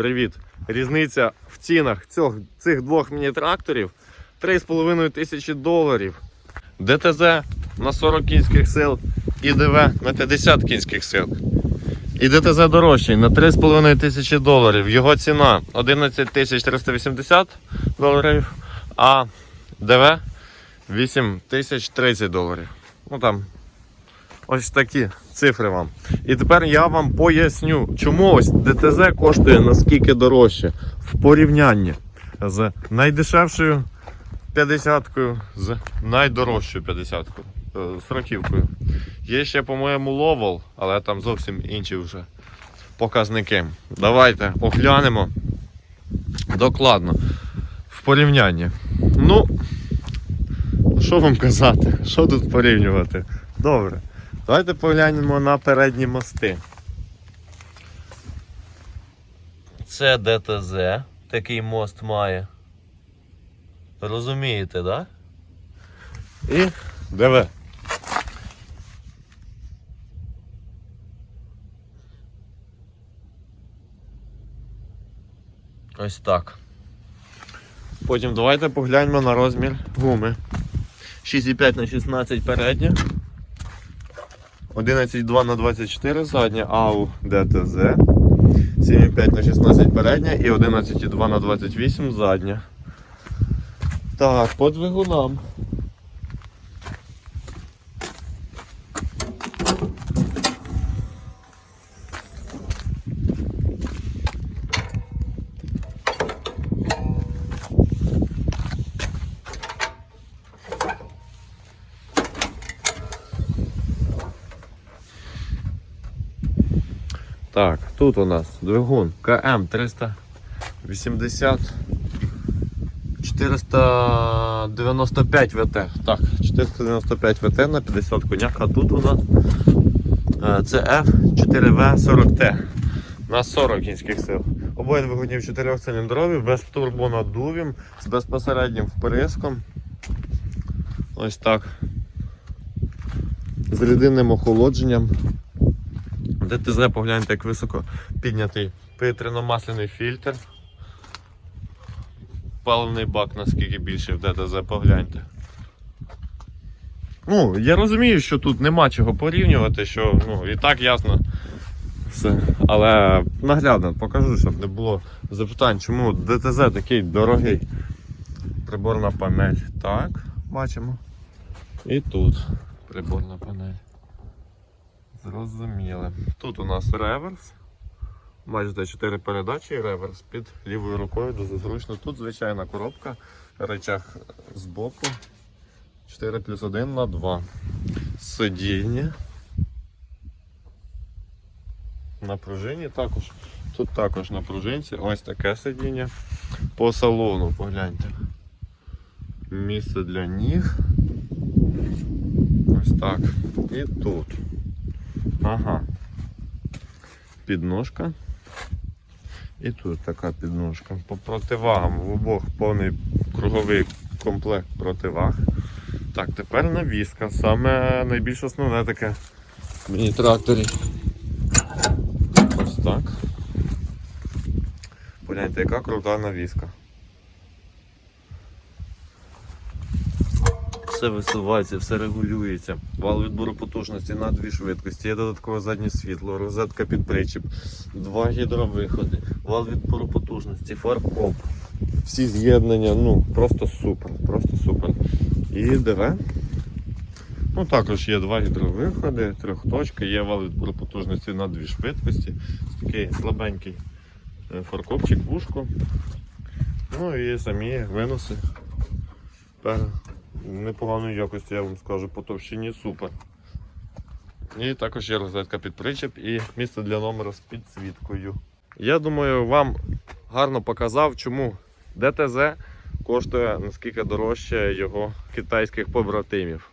Привіт! Різниця в цінах цього, цих двох міні-тракторів 3,5 тисячі доларів. ДТЗ на 40 кінських сил і ДВ на 50 кінських сил. І ДТЗ дорожчий на 3,5 тисячі доларів. Його ціна 11 тисяч 380 доларів, а ДВ 8 тисяч 30 доларів. Ну там ось такі цифри вам. І тепер я вам поясню, чому ось ДТЗ коштує наскільки дорожче в порівнянні з найдешевшою 50-кою, з найдорожчою 50-кою, е, з роківкою. Є ще, по-моєму, Ловол, але там зовсім інші вже показники. Давайте оглянемо докладно в порівнянні. Ну, що вам казати? Що тут порівнювати? Добре. Давайте поглянемо на передні мости. Це ДТЗ. Такий мост має. Розумієте, так? Да? І ДВ. Ось так. Потім давайте погляньмо на розмір гуми. 6,5 на 16 передня. 11,2 на 24 задня, АУ ДТЗ. 7,5 на 16 передня і 11,2 на 28 задня. Так, по двигунам. Так, тут у нас двигун КМ 380 495 ВТ. Так, 495 ВТ на 50 конях, а тут у нас е, це F4V40T на 40 кінських сил. Обоє двигунів 4-циліндрові, без турбонаддувів, з безпосереднім вприском. Ось так. З рідинним охолодженням. ДТЗ, погляньте, як високо піднятий повітряно-масляний фільтр. Паливний бак наскільки більший в ДТЗ, погляньте. Ну, я розумію, що тут нема чого порівнювати, що ну, і так ясно все. Але наглядно покажу, щоб не було запитань, чому ДТЗ такий дорогий. Приборна панель. Так, бачимо. І тут приборна панель. Зрозуміло. Тут у нас реверс. Бачите, 4 передачі і реверс під лівою рукою дуже зручно. Тут звичайна коробка, речах з боку. 4 плюс 1 на 2. Сидіння. На пружині також. Тут також на пружинці. Ось таке сидіння. По салону погляньте. Місце для ніг. Ось так. І тут. Ага. Підножка. І тут така підножка. По противагам в обох повний круговий комплект противаг. Так, тепер навіска. Саме найбільш основне таке в міні-тракторі. Ось так. Погляньте, яка крута навіска. Все висувається, все регулюється. Вал відбору потужності на дві швидкості, є додаткове заднє світло, розетка під причіп, два гідровиходи, вал відбору потужності, фаркоп. Всі з'єднання, ну просто супер, просто супер. І ДВ. Ну, також є два гідровиходи, трьохточка, є вал відбору потужності на дві швидкості. Такий слабенький е, фаркопчик, вушко. Ну і самі виноси. Тепер непоганої якості, я вам скажу, по товщині супер. І також є розетка під причеп і місце для номера з підсвіткою. Я думаю, вам гарно показав, чому ДТЗ коштує наскільки дорожче його китайських побратимів.